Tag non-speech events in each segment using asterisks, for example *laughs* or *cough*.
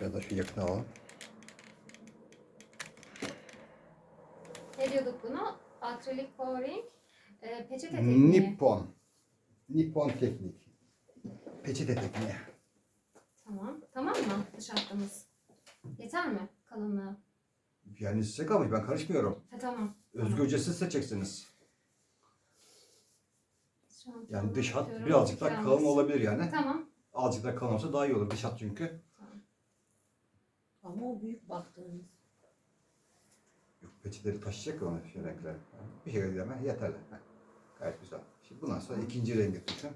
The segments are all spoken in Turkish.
Biraz da şu yakına alalım. Ne diyorduk buna? Akrilik pouring. E, peçete tekniği. Nippon. Nippon teknik. Peçete tekniği. Tamam. Tamam mı dış hattımız? Yeter mi kalınlığı? Yani size kalmış ben karışmıyorum. Ha, tamam. Özgürce siz seçeceksiniz. Şu an Yani dış hat birazcık daha Yalnız. kalın olabilir yani. Tamam. Azıcık daha kalın olsa daha iyi olur dış hat çünkü. Ama o büyük baktığınız. Yok, peçeteleri taşıyacak onu şu renkler. Bir şey deme yeterli. Heh, Gayet güzel. Şimdi bundan sonra ikinci rengi tutun.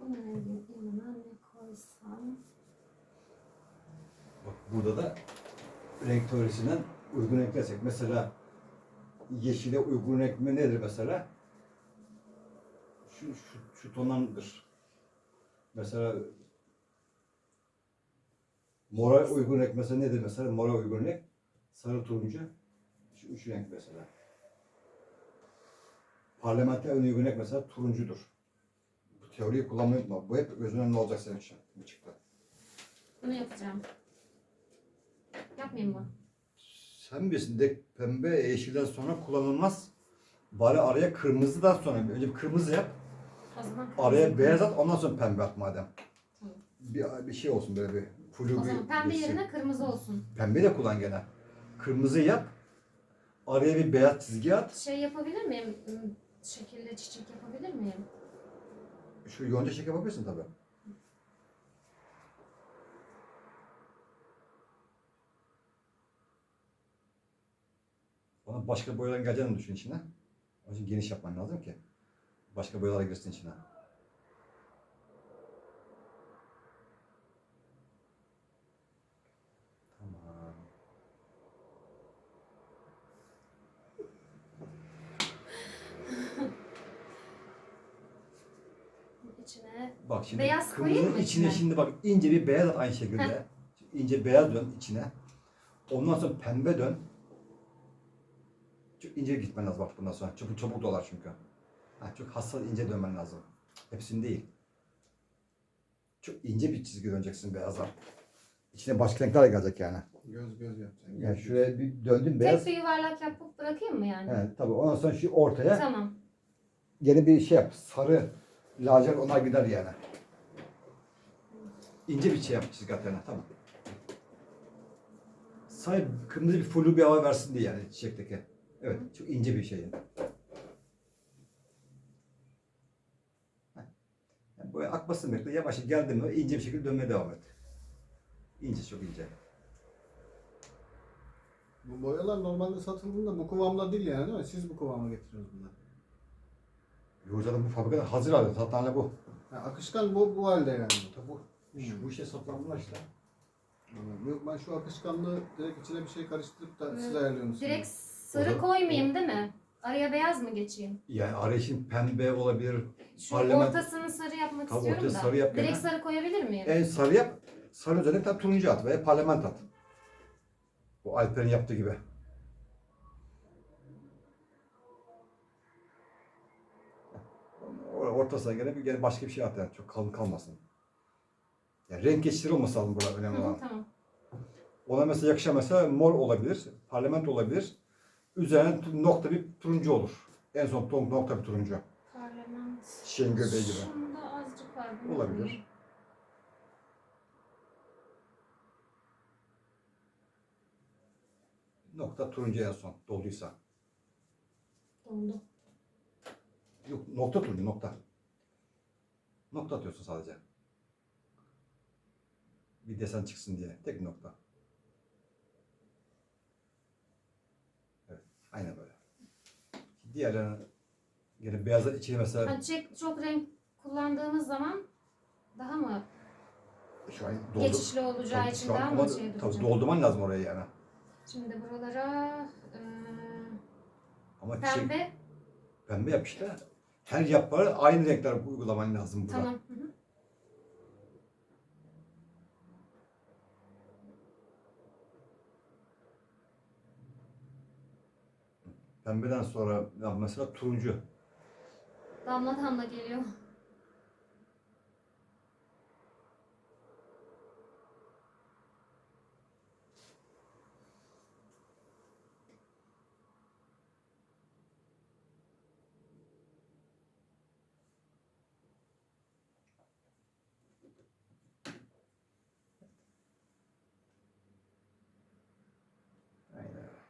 Bunun rengin yanına ne koysam? Bak burada da renk teorisinden uygun renkler seç. Mesela yeşile uygun renk mi nedir mesela? Şu, şu, şu tonlardır. Mesela mora uygun renk mesela nedir mesela? Mora uygun renk. Sarı turuncu. Şu üç renk mesela. Parlamenter en uygun renk mesela turuncudur. Bu teoriyi kullanmayı unutma. Bu hep gözünün önünde olacak senin için. Bu çıktı. Bunu yapacağım. Yapmayayım mı? Sen bilirsin de pembe yeşilden sonra kullanılmaz. Bari araya kırmızıdan sonra önce bir kırmızı yap. O zaman Araya beyaz at ondan sonra pembe at madem. Tamam. Bir, bir şey olsun böyle bir flu O zaman pembe geçsin. yerine kırmızı olsun. Pembe de kullan gene. Kırmızı yap. Araya bir beyaz çizgi at. Şey yapabilir miyim? Hmm, Şekilli çiçek yapabilir miyim? Şu yonca şeker yapabilirsin tabii. Bana başka boyaların geleceğini düşün içine. Onun için geniş yapman lazım ki. Başka boyalar girsin içine. Tamam. İçine Bak şimdi Beyaz koyayım kırmızının mı içine içine? şimdi bak ince bir beyaz at aynı şekilde. Şimdi ince beyaz dön içine. Ondan sonra pembe dön. Çok ince gitmen lazım bak bundan sonra. Çok çabuk dolar çünkü. Ha, çok hassas ince dönmen lazım. Hepsini değil. Çok ince bir çizgi döneceksin beyazlar. İçine başka renkler gelecek yani. Göz göz yapacaksın. Yani şuraya bir döndün beyaz. tek bir yuvarlak yapıp bırakayım mı yani? He, tabii ondan sonra şu ortaya Tamam. yeni bir şey yap. Sarı, lacivert onlar gider yani. İnce bir şey yap çizgi at yani. Tamam. Sadece kırmızı bir flu bir hava versin diye yani çiçekteki. Evet. Çok ince bir şey. Yani. Yani böyle akmasını bekle. Yavaş geldi mi ince bir şekilde dönmeye devam et. İnce çok ince. Bu boyalar normalde satıldığında bu kıvamda değil yani değil mi? Siz bu kıvama getiriyorsunuz bunları. Yo zaten bu fabrikada hazır halde. Zaten bu. Ha, akışkan bu, bu halde yani. Tabii bu. Hmm. Şu, bu işe satılan bunlar işte. Anladım. Yok ben şu akışkanlığı direkt içine bir şey karıştırıp da siz ayarlıyorsunuz. Direkt sarı zaman- koymayayım değil mi? Araya beyaz mı geçeyim? Yani araya şimdi pembe olabilir. Şu Parlament- ortasını sarı yapmak Tabii istiyorum ortaya da. sarı yap Direkt gene. sarı koyabilir miyim? En sarı yap. Sarı üzerine tane turuncu at veya parlament at. Bu Alper'in yaptığı gibi. Ortasına gene bir gene başka bir şey at yani. Çok kalın kalmasın. Yani renk geçişleri olması lazım burada önemli olan. tamam. Ona mesela yakışan mesela mor olabilir, parlament olabilir. Üzerine tu- nokta bir turuncu olur. En son ton- nokta bir turuncu. Parlament. Çiçeğin göbeği gibi. Şunda azıcık var. Olabilir. Nokta turuncu en son dolduysa. Doldu. Yok nokta turuncu nokta. Nokta atıyorsun sadece. Bir desen çıksın diye. Tek nokta. Evet. Aynen böyle. Diğerlerine gene beyazlar içine mesela Hani çek, çok renk kullandığımız zaman daha mı şu an doldu. geçişli olacağı Tabii, için daha mı şey tabii doldurman lazım oraya yani. Şimdi buralara eee, Ama çiçek pembe. pembe yap işte. Her yaprağı aynı renkler uygulaman lazım burada. Tamam. Hı hı. Pembeden sonra ya mesela turuncu. Damla damla geliyor.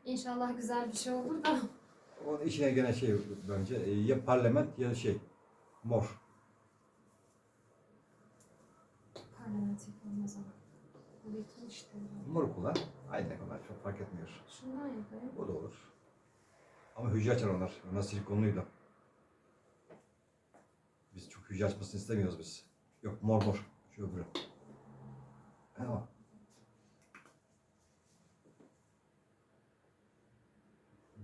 İnşallah güzel bir şey olur da. Onun içine gene şey bence e, ya parlament ya şey mor. Parlament yapalım o zaman. Bu bütün işte. Mor kullan. Aynı kadar çok fark etmiyor. Şundan yapayım. O da olur. Ama hücre açar onlar. Onlar silikonluydu. Biz çok hücre açmasını istemiyoruz biz. Yok mor mor. Şu öbürü. Ama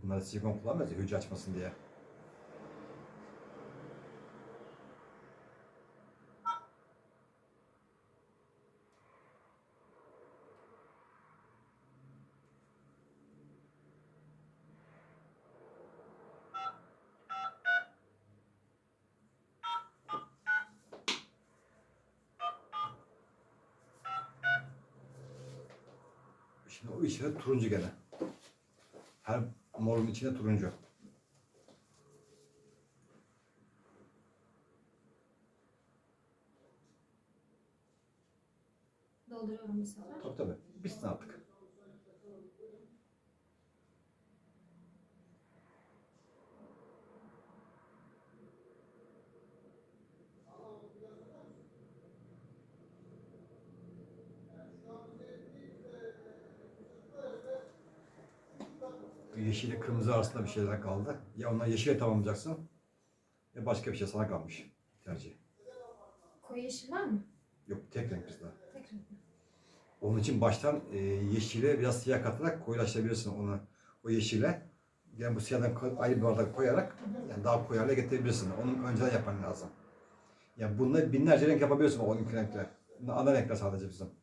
Bunları silikon kullanmıyoruz ya hücre açmasın diye. Şimdi o içine turuncu gene. Her morun içine turuncu. Dolduruyorum bu sefer. Tabii tabii. Bitsin artık. Yeşille kırmızı arasında bir şeyler kaldı. Ya onlar yeşile tamamlayacaksın ya başka bir şey sana kalmış tercih. Koyu yeşil var mı? Yok tek renk bizde. Tekrar. Onun için baştan e, yeşile biraz siyah katarak koyulaştırabilirsin onu. O yeşile yani bu siyahdan ayrı bir bardak koyarak yani daha koyu hale getirebilirsin. Onun önceden yapman lazım. Yani bunları binlerce renk yapabiliyorsun o 12 renkle. Bunlar ana renkler sadece bizim.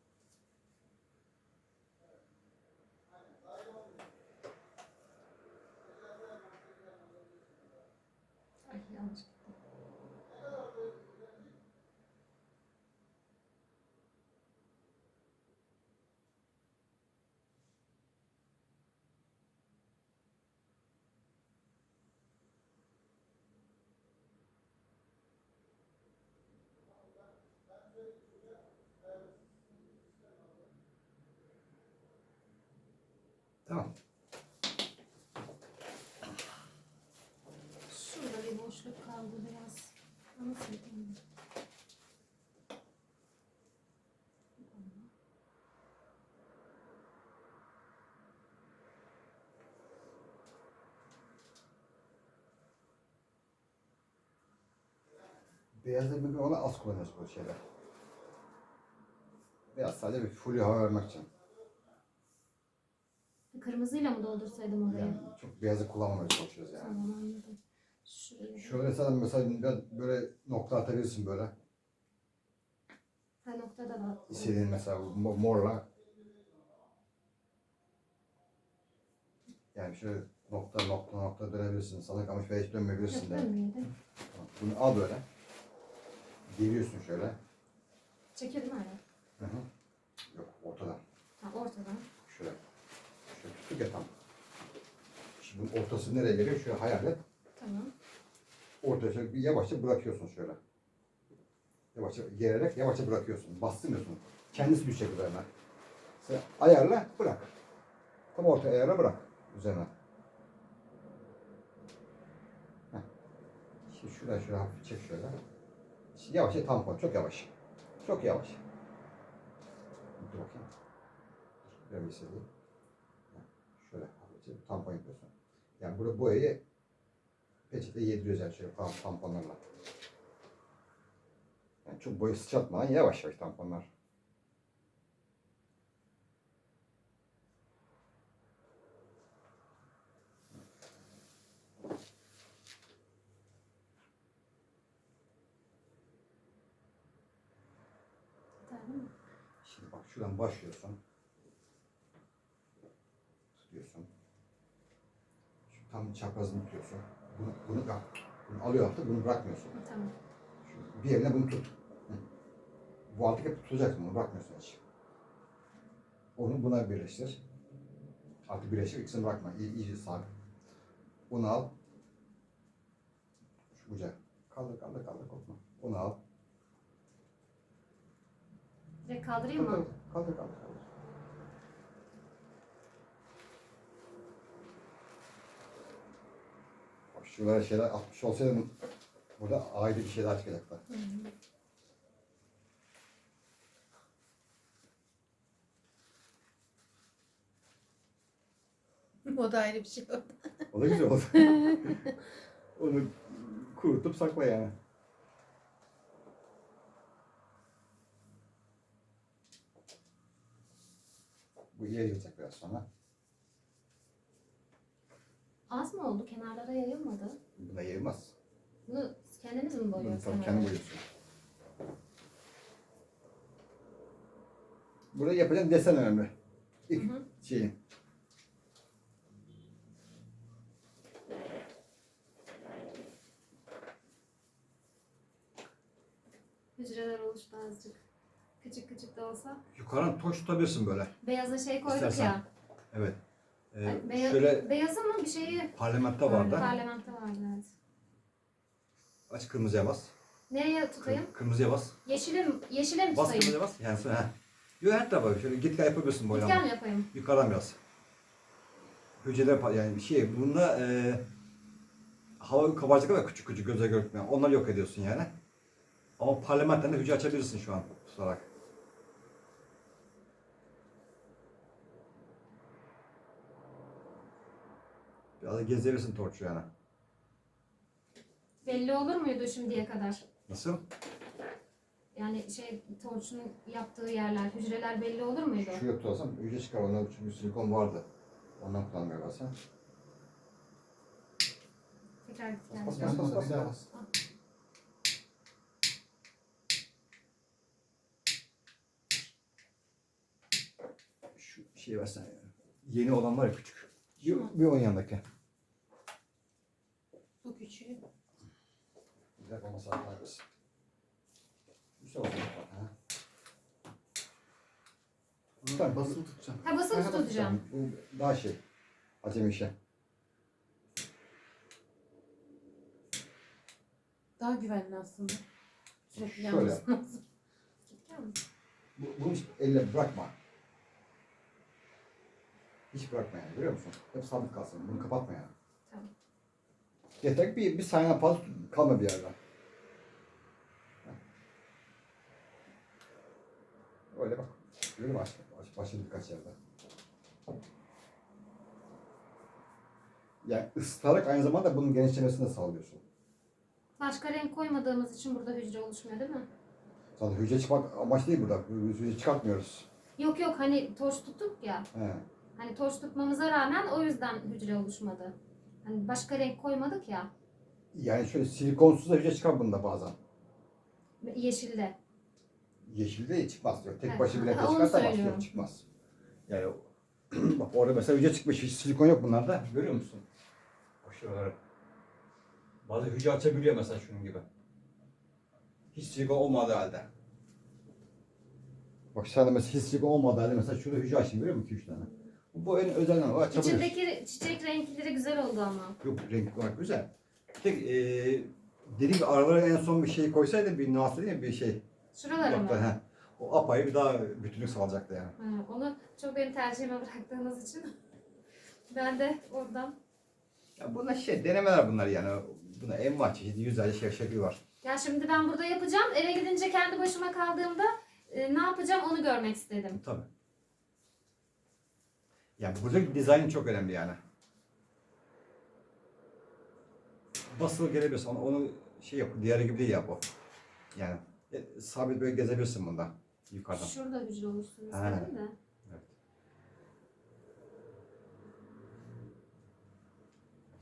Ay yanlış gitti. Tamam. Şurada bir boşluk kaldı biraz. Nasıl yapayım? Beyazı mümkün olan az kullanıyoruz bu şeyler. Beyaz sadece bir full hava vermek için. Kırmızıyla mı doldursaydım oraya? Yani çok beyazı kullanmamaya çalışıyoruz yani. Tamam anladım. Şuraya. Şöyle sen mesela böyle nokta atabilirsin böyle. Ha noktada da. İstediğin mesela mo- morla. Yani şöyle nokta nokta nokta dönebilirsin. Sana kalmış ve hiç dönmeyebilirsin de. dönmüyordu. Tamam. Bunu al böyle. Geliyorsun şöyle. Çekildim hala. Hı hı. Yok ortadan. Ha ortadan. Şöyle. Şöyle tuttuk ya tam. Şimdi bunun ortası nereye geliyor? Şöyle hayal et. Tamam. Ortaya şöyle bir yavaşça bırakıyorsun şöyle. Yavaşça gererek yavaşça bırakıyorsun. Bastırmıyorsun. Kendisi düşecek üzerine. Sen ayarla bırak. Tam ortaya ayarla bırak üzerine. Heh. Şimdi şuradan şöyle hafif çek şöyle. Yavaşça tampon. Çok yavaş. Çok yavaş. Dur bakayım. Biraz bir. Heh. Şöyle tampon yapıyorsun. Yani burada boyayı peçete yediriyoruz yani şöyle tamponlarla. Yani çok boyu sıçratmadan yavaş yavaş tamponlar. Yeter değil mi? Şimdi bak şuradan başlıyorsun. Tutuyorsun. Şu tam çaprazını tutuyorsun. Bunu, bunu, bak, bunu alıyor artık, bunu bırakmıyorsun. Tamam. Şu bir yerine bunu tut. Hı. Bu alttaki hep tutacaksın, bunu bırakmıyorsun hiç. Onu buna birleştir. Artık birleştir, ikisini bırakma. İyi, iyice sabit. Bunu al. Şu uca. Kaldır, kaldır, kaldır, korkma. Onu al. Direkt kaldırayım mı? Kaldır kaldır kaldır. Şuralara şeyler atmış olsaydım burada ayrı bir şeyler çıkacaklar. Hı. *laughs* O da ayrı bir şey oldu. O da güzel oldu. *laughs* Onu kurutup sakla yani. Bu gidecek biraz sonra. Az mı oldu? Kenarlara yayılmadı. Buna yayılmaz. Bunu kendiniz mi Bunu boyuyorsunuz? tabii kendi boyuyorsun. Burada yapacağın desen önemli. İlk Hı hı. şeyin. Hücreler oluştu azıcık. Küçük küçük de olsa. Yukarıdan toş tutabilirsin böyle. Beyaza şey koyduk İstersen. ya. Evet. Ee, Ay, beya- şöyle Beyazı mı bir şeyi? parlamentte vardı. Parlamentte vardı evet. Aç kırmızıya bas. Nereye tutayım? Kır- kırmızıya bas. Yeşile mi, yeşile mi Bas tutayım? kırmızıya bas. Yani sonra ha. Yok her tarafa şöyle git gel yapabilirsin Gitken boyama. mi yapayım? Yukarıdan biraz. Hücreler pa- yani bir şey bunda e, hava kabarcık var küçük küçük göze görükmeyen. Onları yok ediyorsun yani. Ama parlamentten de hücre açabilirsin şu an tutarak. Biraz da gezebilirsin torçu yani. Belli olur muydu şimdiye kadar? Nasıl? Yani şey torçun yaptığı yerler, hücreler belli olur muydu? Şu yok tutasam hücre çıkar. Onda çünkü silikon vardı. Ondan kullanmıyor bazen. Tekrar. Bas, Bas, bas, bas, bas, bir bas. Şu şey versene ya. Yeni olan var ya küçük. Mu? Bir onun yanındaki. Bu küçüğü. Güzel olmasa yaparız. Güzel oldu. Ha. Tamam. Basılı tutacağım. Ha basılı tutacağım. Bu daha şey. Acemi işe. Daha güvenli aslında. Sürekli Şöyle. yanmasın lazım. Bu, bunu hiç elle bırakma. Hiç bırakma yani görüyor musun? Hep sabit kalsın. Bunu kapatma yani. Tamam. Yeter bir, bir saniye fazla kalma bir yerde. Öyle bak. Görüyor musun? Baş, başladı birkaç yerde. Yani ısıtarak aynı zamanda bunun genişlemesini de sağlıyorsun. Başka renk koymadığımız için burada hücre oluşmuyor değil mi? Zaten hücre çıkmak amaç değil burada. Hücre çıkartmıyoruz. Yok yok hani torç tuttuk ya. He. Hani torç tutmamıza rağmen o yüzden hücre oluşmadı. Hani başka renk koymadık ya. Yani şöyle silikonsuz da hücre çıkar bunda bazen. Yeşilde. Yeşilde çıkmaz diyor. Tek Ha, başı bile ha, onu çıkartamaz diyor. söylüyorum. Çıkmaz. Yani o- *clears throat* bak orada mesela hücre çıkmış. Hiç silikon yok bunlarda. Görüyor musun? Aşağıları. Bazı hücre açabiliyor mesela şunun gibi. Hiç silikon olmadığı halde. Bak sen de mesela hiç silikon olmadığı halde mesela şurada hücre açayım görüyor musun? 2-3 tane. Bu en özel ama açabiliyorsun. İçindeki çiçek renkleri güzel oldu ama. Yok renk olarak güzel. Tek e, dediğim gibi aralara en son bir şey koysaydı bir nuans değil mi bir şey. Şuralara mı? He. O apayrı bir daha bütünlük sağlayacaktı yani. Ha, onu çok benim tercihime bıraktığınız için *laughs* ben de oradan Ya bunlar şey denemeler bunlar yani. Buna en var çeşitli yüzlerce şey şekli var. Ya şimdi ben burada yapacağım. Eve gidince kendi başıma kaldığımda e, ne yapacağım onu görmek istedim. Tabii. Yani buradaki dizayn çok önemli yani. Basılı gelebilirsin. Onu, onu şey yap, diğeri gibi değil ya bu. Yani e, sabit böyle gezebilirsin bunda yukarıdan. Şurada hücre oluşsun Ha. istedim de. Evet.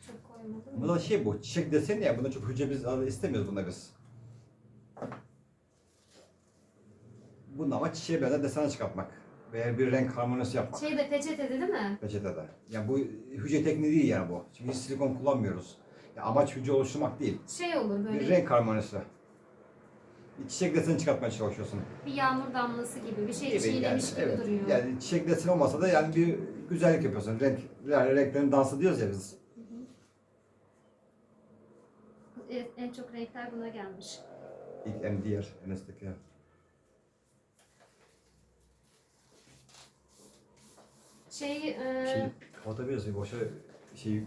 Çok koymadım. Bu da şey bu, çiçek deseni ya, bunda çok hücre biz istemiyoruz bunda biz. Bunda ama çiçeğe benzer desen çıkartmak. Veya bir renk harmonisi yapmak. Şeyde peçetede değil mi? Peçetede. Yani bu hücre tekniği değil yani bu. Çünkü hiç silikon kullanmıyoruz. Ya amaç hücre oluşturmak değil. Şey olur böyle Bir bir, renk harmonisi. Bir çiçek deseni çıkartmaya çalışıyorsun. yağmur damlası gibi bir şey Gibi çiğnemiş gibi evet. duruyor. Yani çiçek deseni olmasa da yani bir güzellik yapıyorsun. Renk, yani renklerin dansı diyoruz ya biz. Evet, en çok renkler buna gelmiş. İlk en diğer en üstteki. Şey, e, Şey, kapatabiliriz. Boşa şey